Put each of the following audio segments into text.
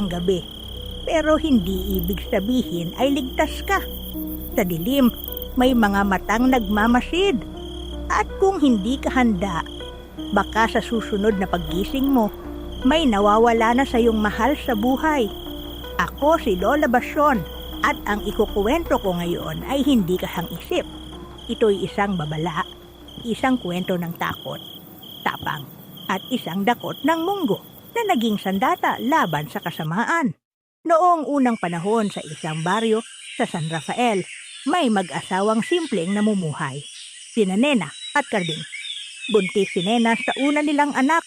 ang gabi. Pero hindi ibig sabihin ay ligtas ka. Sa dilim, may mga matang nagmamasid. At kung hindi ka handa, baka sa susunod na paggising mo, may nawawala na sa iyong mahal sa buhay. Ako si Lola Basyon at ang ikukuwento ko ngayon ay hindi kasang isip. Ito'y isang babala, isang kwento ng takot, tapang, at isang dakot ng munggo na naging sandata laban sa kasamaan. Noong unang panahon sa isang baryo sa San Rafael, may mag-asawang simpleng namumuhay. Sina Nena at Carding. Buntis si Nena sa una nilang anak.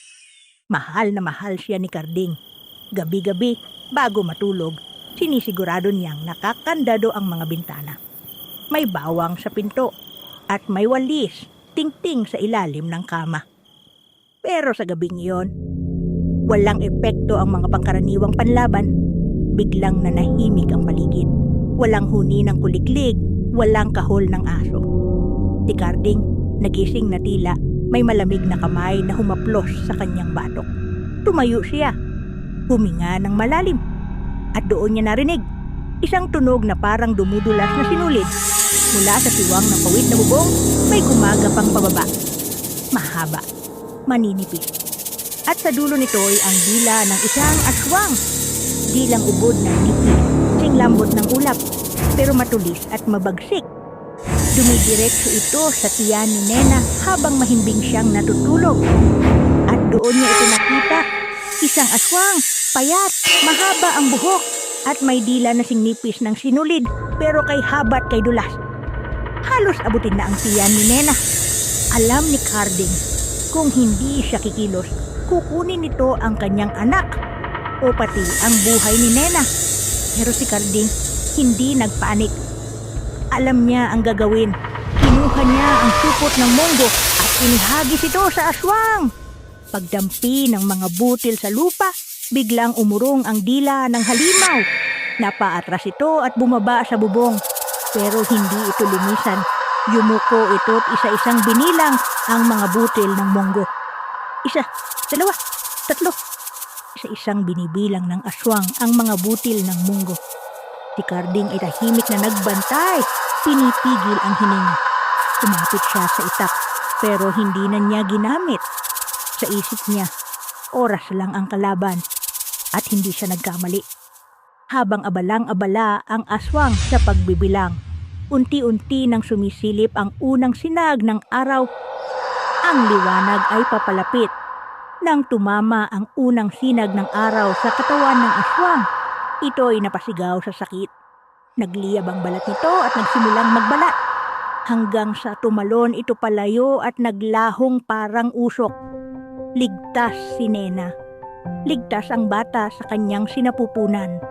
Mahal na mahal siya ni Carding. Gabi-gabi, bago matulog, sinisigurado niyang nakakandado ang mga bintana. May bawang sa pinto at may walis, tingting sa ilalim ng kama. Pero sa gabing iyon, walang epekto ang mga pangkaraniwang panlaban. Biglang nanahimik ang paligid. Walang huni ng kuliglig, walang kahol ng aso. Si Carding, nagising na tila, may malamig na kamay na humaplos sa kanyang batok. Tumayo siya. Huminga ng malalim. At doon niya narinig, isang tunog na parang dumudulas na sinulid. Mula sa siwang ng pawid na bubong, may gumagapang pababa. Mahaba, maninipis. At sa dulo nito ay ang dila ng isang aswang. Dilang ubod ng nipis, sing lambot ng ulap, pero matulis at mabagsik. Dumidiretso ito sa tiyan ni Nena habang mahimbing siyang natutulog. At doon niya ito nakita, isang aswang, payat, mahaba ang buhok, at may dila na singnipis ng sinulid pero kay habat kay dulas. Halos abutin na ang tiyan ni Nena. Alam ni Carding, kung hindi siya kikilos, kukunin nito ang kanyang anak o pati ang buhay ni Nena. Pero si Carding hindi nagpanik. Alam niya ang gagawin. Kinuha niya ang supot ng monggo at inihagis ito sa aswang. Pagdampi ng mga butil sa lupa, biglang umurong ang dila ng halimaw. Napaatras ito at bumaba sa bubong. Pero hindi ito lumisan. Yumuko ito at isa-isang binilang ang mga butil ng monggo. Isa, dalawa, tatlo. Isa-isang binibilang ng aswang ang mga butil ng munggo. Si Carding ay tahimik na nagbantay. Pinipigil ang hininga. Kumapit siya sa itak pero hindi na niya ginamit. Sa isip niya, oras lang ang kalaban at hindi siya nagkamali. Habang abalang-abala ang aswang sa pagbibilang, unti-unti nang sumisilip ang unang sinag ng araw, ang liwanag ay papalapit. Nang tumama ang unang sinag ng araw sa katawan ng aswang, ito ay napasigaw sa sakit. Nagliyab ang balat nito at nagsimulang magbalat. Hanggang sa tumalon ito palayo at naglahong parang usok. Ligtas si Nena. Ligtas ang bata sa kanyang sinapupunan.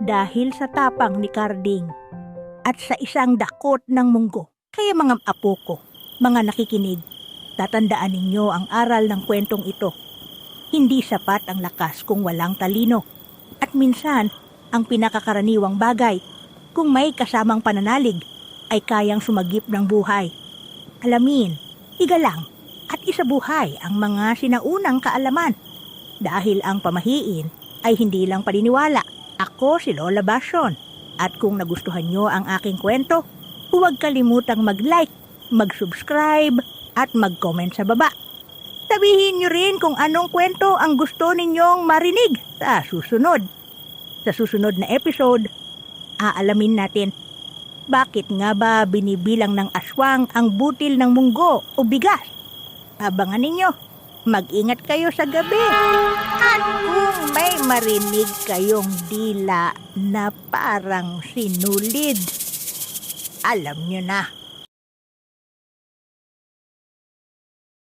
Dahil sa tapang ni Carding. At sa isang dakot ng munggo. Kaya mga apo ko, mga nakikinig, tatandaan ninyo ang aral ng kwentong ito. Hindi sapat ang lakas kung walang talino. At minsan, ang pinakakaraniwang bagay, kung may kasamang pananalig, ay kayang sumagip ng buhay. Alamin, igalang, at isabuhay ang mga sinaunang kaalaman. Dahil ang pamahiin ay hindi lang paniniwala. Ako si Lola Basyon. At kung nagustuhan nyo ang aking kwento, huwag kalimutang mag-like, mag-subscribe, at mag-comment sa baba. Sabihin nyo rin kung anong kwento ang gusto ninyong marinig sa susunod. Sa susunod na episode, aalamin natin bakit nga ba binibilang ng aswang ang butil ng munggo o bigas? Abangan ninyo. Mag-ingat kayo sa gabi. At kung may marinig kayong dila na parang sinulid, alam nyo na